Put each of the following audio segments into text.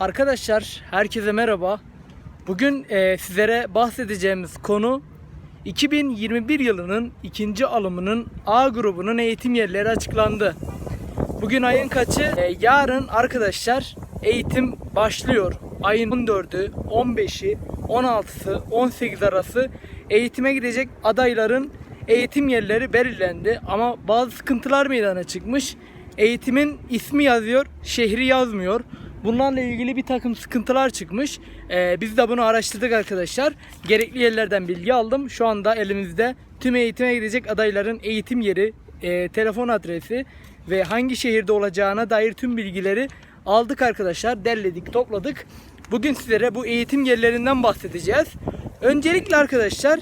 Arkadaşlar herkese merhaba. Bugün e, sizlere bahsedeceğimiz konu 2021 yılının ikinci alımının A grubunun eğitim yerleri açıklandı. Bugün ayın kaçı? E, yarın arkadaşlar eğitim başlıyor. Ayın 14'ü, 15'i, 16'sı, 18 arası eğitime gidecek adayların eğitim yerleri belirlendi. Ama bazı sıkıntılar meydana çıkmış. Eğitimin ismi yazıyor, şehri yazmıyor. Bunlarla ilgili bir takım sıkıntılar çıkmış. Ee, biz de bunu araştırdık arkadaşlar. Gerekli yerlerden bilgi aldım. Şu anda elimizde tüm eğitime gidecek adayların eğitim yeri, e, telefon adresi ve hangi şehirde olacağına dair tüm bilgileri aldık arkadaşlar. Derledik, topladık. Bugün sizlere bu eğitim yerlerinden bahsedeceğiz. Öncelikle arkadaşlar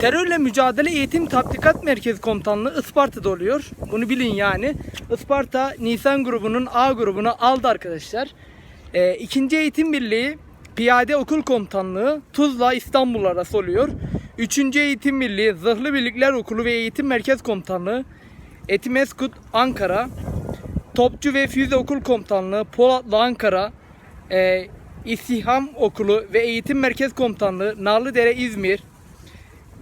Terörle Mücadele Eğitim Tatbikat Merkezi Komutanlığı Isparta'da oluyor. Bunu bilin yani. Isparta Nisan grubunun A grubunu aldı arkadaşlar. Ee, ikinci Eğitim Birliği Piyade Okul Komutanlığı Tuzla İstanbul arası oluyor. Üçüncü Eğitim Birliği Zırhlı Birlikler Okulu ve Eğitim Merkez Komutanlığı Etimeskut Ankara. Topçu ve Füze Okul Komutanlığı Polatlı Ankara. Ee, İstiham Okulu ve Eğitim Merkez Komutanlığı Narlıdere İzmir.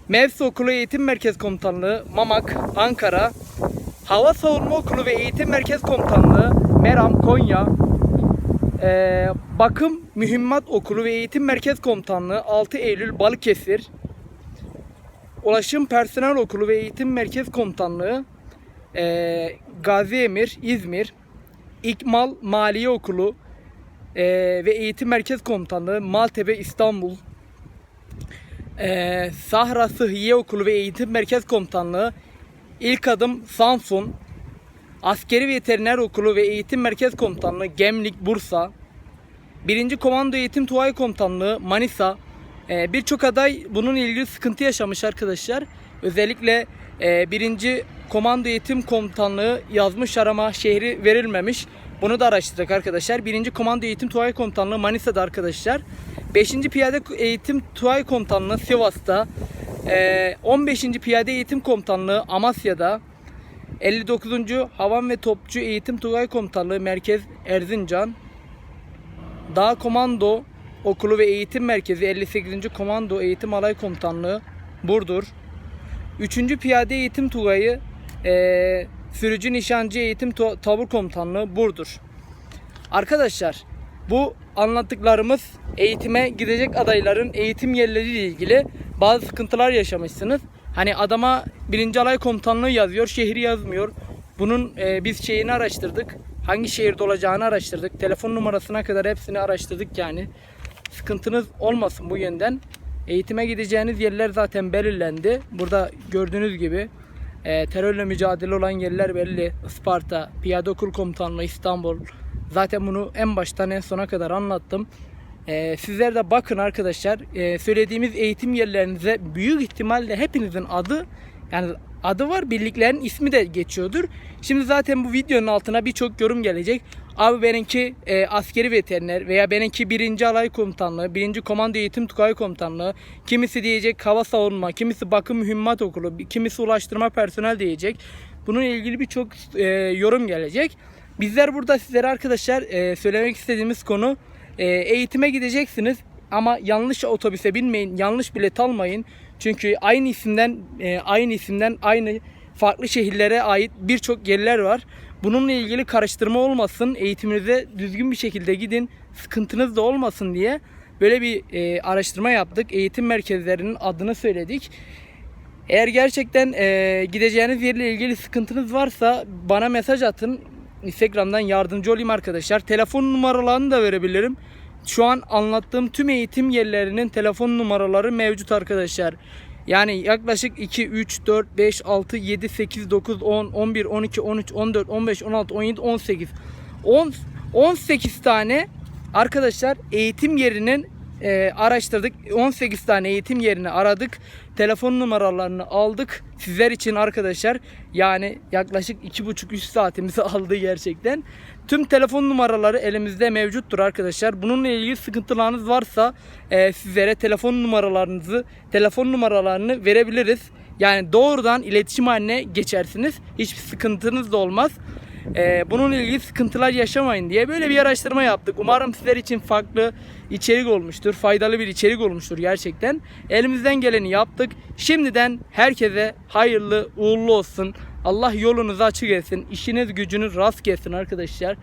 Mevsi Okulu Eğitim Merkez Komutanlığı Mamak, Ankara, Hava Savunma Okulu ve Eğitim Merkez Komutanlığı Meram, Konya, Ee, Bakım Mühimmat Okulu ve Eğitim Merkez Komutanlığı 6 Eylül Balıkesir, Ulaşım Personel Okulu ve Eğitim Merkez Komutanlığı ee, Gazi Emir, İzmir, İkmal Maliye Okulu ee, ve Eğitim Merkez Komutanlığı Maltepe, İstanbul, ee, Sahra Sıhhiye Okulu ve Eğitim Merkez Komutanlığı İlk Adım Samsun Askeri Veteriner Okulu ve Eğitim Merkez Komutanlığı Gemlik Bursa 1. Komando Eğitim Tugay Komutanlığı Manisa Ee, Birçok aday bununla ilgili sıkıntı yaşamış arkadaşlar. Özellikle e, 1. Komando Eğitim Komutanlığı yazmış arama şehri verilmemiş. Bunu da araştırdık arkadaşlar. 1. Komando Eğitim Tugay Komutanlığı Manisa'da arkadaşlar. 5. Piyade Eğitim Tugay Komutanlığı Sivas'ta. Ee, 15. Piyade Eğitim Komutanlığı Amasya'da. 59. Havan ve Topçu Eğitim Tugay Komutanlığı Merkez Erzincan. Dağ Komando Okulu ve Eğitim Merkezi 58. Komando Eğitim Alay Komutanlığı Burdur. 3. Piyade Eğitim Tugayı eee Sürücü Nişancı Eğitim Tabur Komutanlığı Burdur. Arkadaşlar bu anlattıklarımız eğitime gidecek adayların eğitim yerleriyle ilgili bazı sıkıntılar yaşamışsınız. Hani adama birinci alay komutanlığı yazıyor, şehri yazmıyor. Bunun e, biz şeyini araştırdık. Hangi şehirde olacağını araştırdık. Telefon numarasına kadar hepsini araştırdık yani. Sıkıntınız olmasın bu yönden. Eğitime gideceğiniz yerler zaten belirlendi. Burada gördüğünüz gibi e, terörle mücadele olan yerler belli. Isparta, Piyade Okul Komutanlığı İstanbul. Zaten bunu en baştan en sona kadar anlattım. E, sizler de bakın arkadaşlar. E, söylediğimiz eğitim yerlerinize büyük ihtimalle hepinizin adı yani adı var. Birliklerin ismi de geçiyordur. Şimdi zaten bu videonun altına birçok yorum gelecek. Abi benimki e, askeri veteriner veya benimki birinci alay komutanlığı, birinci komando eğitim tugay komutanlığı, kimisi diyecek hava savunma, kimisi bakım mühimmat okulu, kimisi ulaştırma personel diyecek. Bununla ilgili birçok e, yorum gelecek. Bizler burada sizlere arkadaşlar e, söylemek istediğimiz konu e, eğitime gideceksiniz ama yanlış otobüse binmeyin, yanlış bilet almayın. Çünkü aynı isimden e, aynı isimden aynı farklı şehirlere ait birçok yerler var. Bununla ilgili karıştırma olmasın, eğitiminize düzgün bir şekilde gidin, sıkıntınız da olmasın diye böyle bir e, araştırma yaptık. Eğitim merkezlerinin adını söyledik. Eğer gerçekten e, gideceğiniz yerle ilgili sıkıntınız varsa bana mesaj atın. Instagram'dan yardımcı olayım arkadaşlar. Telefon numaralarını da verebilirim. Şu an anlattığım tüm eğitim yerlerinin telefon numaraları mevcut arkadaşlar. Yani yaklaşık 2, 3, 4, 5, 6, 7, 8, 9, 10, 11, 12, 13, 14, 15, 16, 17, 18. 10, 18 tane arkadaşlar eğitim yerinin e, araştırdık. 18 tane eğitim yerini aradık. Telefon numaralarını aldık. Sizler için arkadaşlar yani yaklaşık 2,5-3 saatimizi aldı gerçekten. Tüm telefon numaraları elimizde mevcuttur arkadaşlar. Bununla ilgili sıkıntılarınız varsa e, sizlere telefon numaralarınızı, telefon numaralarını verebiliriz. Yani doğrudan iletişim haline geçersiniz. Hiçbir sıkıntınız da olmaz. Ee, bununla ilgili sıkıntılar yaşamayın diye böyle bir araştırma yaptık. Umarım sizler için farklı içerik olmuştur. Faydalı bir içerik olmuştur gerçekten. Elimizden geleni yaptık. Şimdiden herkese hayırlı uğurlu olsun. Allah yolunuzu açık etsin. İşiniz gücünüz rast gelsin arkadaşlar.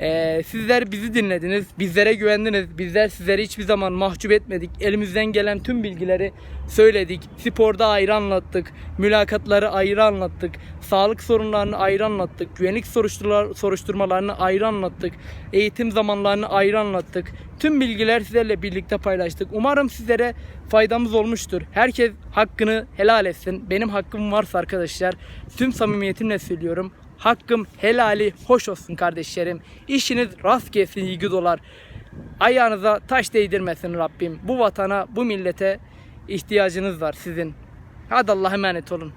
Ee, sizler bizi dinlediniz, bizlere güvendiniz. Bizler sizleri hiçbir zaman mahcup etmedik. Elimizden gelen tüm bilgileri söyledik. Sporda ayrı anlattık, mülakatları ayrı anlattık, sağlık sorunlarını ayrı anlattık, güvenlik soruşturmalar, soruşturmalarını ayrı anlattık, eğitim zamanlarını ayrı anlattık. Tüm bilgiler sizlerle birlikte paylaştık. Umarım sizlere faydamız olmuştur. Herkes hakkını helal etsin. Benim hakkım varsa arkadaşlar tüm samimiyetimle söylüyorum. Hakkım helali hoş olsun kardeşlerim. İşiniz rast gelsin ilgi dolar. Ayağınıza taş değdirmesin Rabbim. Bu vatana, bu millete ihtiyacınız var sizin. Hadi Allah'a emanet olun.